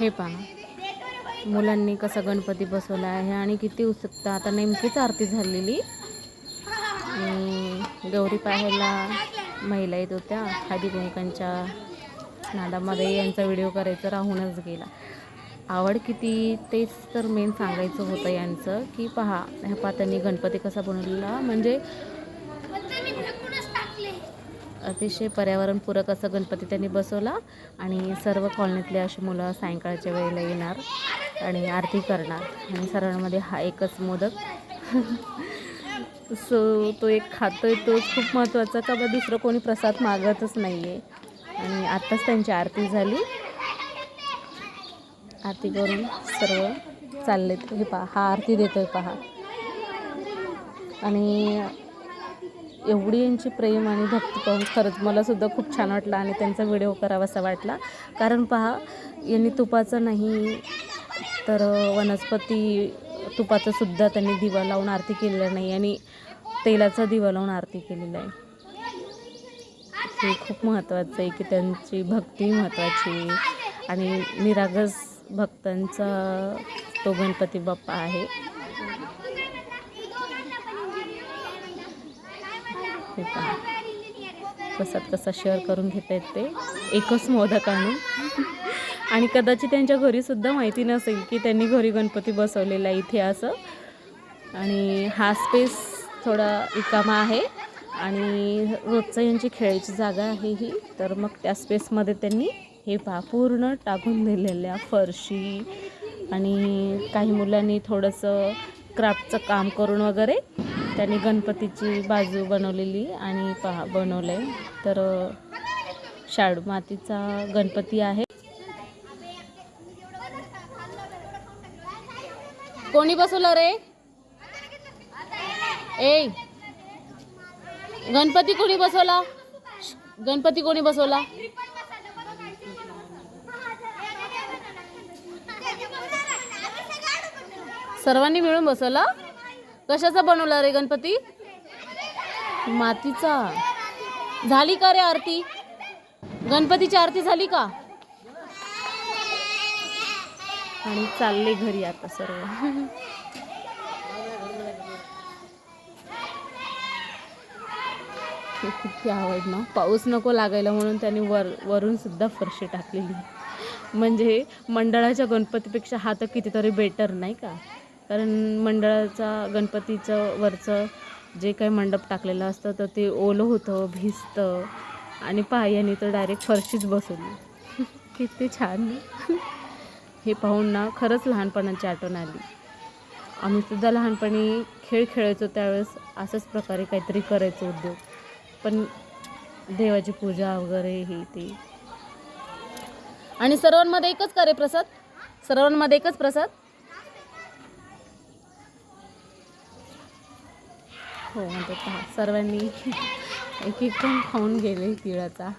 हे पहा मुलांनी कसा गणपती बसवला आहे आणि किती उत्सुकता. आता नेमकीच आरती झालेली. गौरी पाहायला महिला येत होत्या. खादी कुंकांच्या नादामध्ये यांचा व्हिडिओ करायचा राहूनच गेला. आवड किती तेच तर मेन सांगायचं होतं यांचं की पहा ह्या पहा त्यांनी गणपती कसा बनवलेला म्हणजे अतिशय पर्यावरणपूरक असा गणपती त्यांनी बसवला आणि सर्व कॉलनीतले अशी मुलं सायंकाळच्या वेळेला येणार आणि आरती करणार. आणि सर्वांमध्ये हा एकच मोदक. सो तो एक खातोय तोच खूप महत्त्वाचा का बा दुसरं कोणी प्रसाद मागतच नाही आहे आणि आत्ताच त्यांची आरती झाली. आरती करून सर्व चाललेत. हे पहा हा आरती देतोय पहा. आणि एवढी यांची प्रेम आणि भक्ती पाहून खरंच मलासुद्धा खूप छान वाटलं आणि त्यांचा व्हिडिओ करावासा वाटला. कारण पहा यांनी तुपाचं नाही तर वनस्पती तुपाचं सुद्धा त्यांनी दिवा लावून आरती केलेलं नाही आणि तेलाचा दिवा लावून आरती केलेला आहे. हे खूप महत्त्वाचं आहे की त्यांची भक्ती महत्त्वाची आणि निरागस भक्तांचा तो गणपती बाप्पा आहे. हे पहा. कसात कसा शेअर करून घेत आहेत ते. एकच मोदक आणून. आणि कदाचित त्यांच्या घरीसुद्धा माहिती नसेल की त्यांनी घरी गणपती बसवलेला आहे इथे असं. आणि हा स्पेस थोडा रिकामा आहे. आणि रोजचं यांची खेळायची जागा आहे ही. तर मग त्या स्पेसमध्ये त्यांनी हे पहा पूर्ण टाकून दिलेल्या फरशी आणि काही मुलांनी थोडंसं क्राफ्टचं काम करून वगैरे त्यांनी गणपतीची बाजू बनवलेली आणि पहा बनवलं आहे तर शाडू मातीचा गणपती आहे. कोणी बसवलं रे? ए गणपती कोणी बसवला? गणपती कोणी बसवला? सर्वांनी मिळून बसवला? कशाचा बनवला रे गणपती? मातीचा. झाली का रे आरती? गणपतीची आरती झाली का? आणि चालले घरी आता सर्व. किती आवड ना. पाऊस नको लागायला म्हणून त्यांनी वर वरून सुद्धा फरशी टाकलेली. म्हणजे मंडळाच्या गणपतीपेक्षा हा तर कितीतरी बेटर नाही का? कारण मंडळाचा गणपतीचं वरचं जे काही मंडप टाकलेलं असतं तर ते ओलं होतं भिजतं आणि पायाने तर डायरेक्ट फरशीच बसवली किती छान. हे पाहून ना खरंच लहानपणाची आठवण आली. आम्ही सुद्धा लहानपणी खेळ खेळायचो त्यावेळेस असंच प्रकारे काहीतरी करायचो उद्योग. पण देवाची पूजा वगैरे हे ते. आणि सर्वांमध्ये एकच करे प्रसाद सर्वांमध्ये एकच प्रसाद? हो म्हणतात पहा सर्वांनी एक एक पण खाऊन गेले तिळाचा.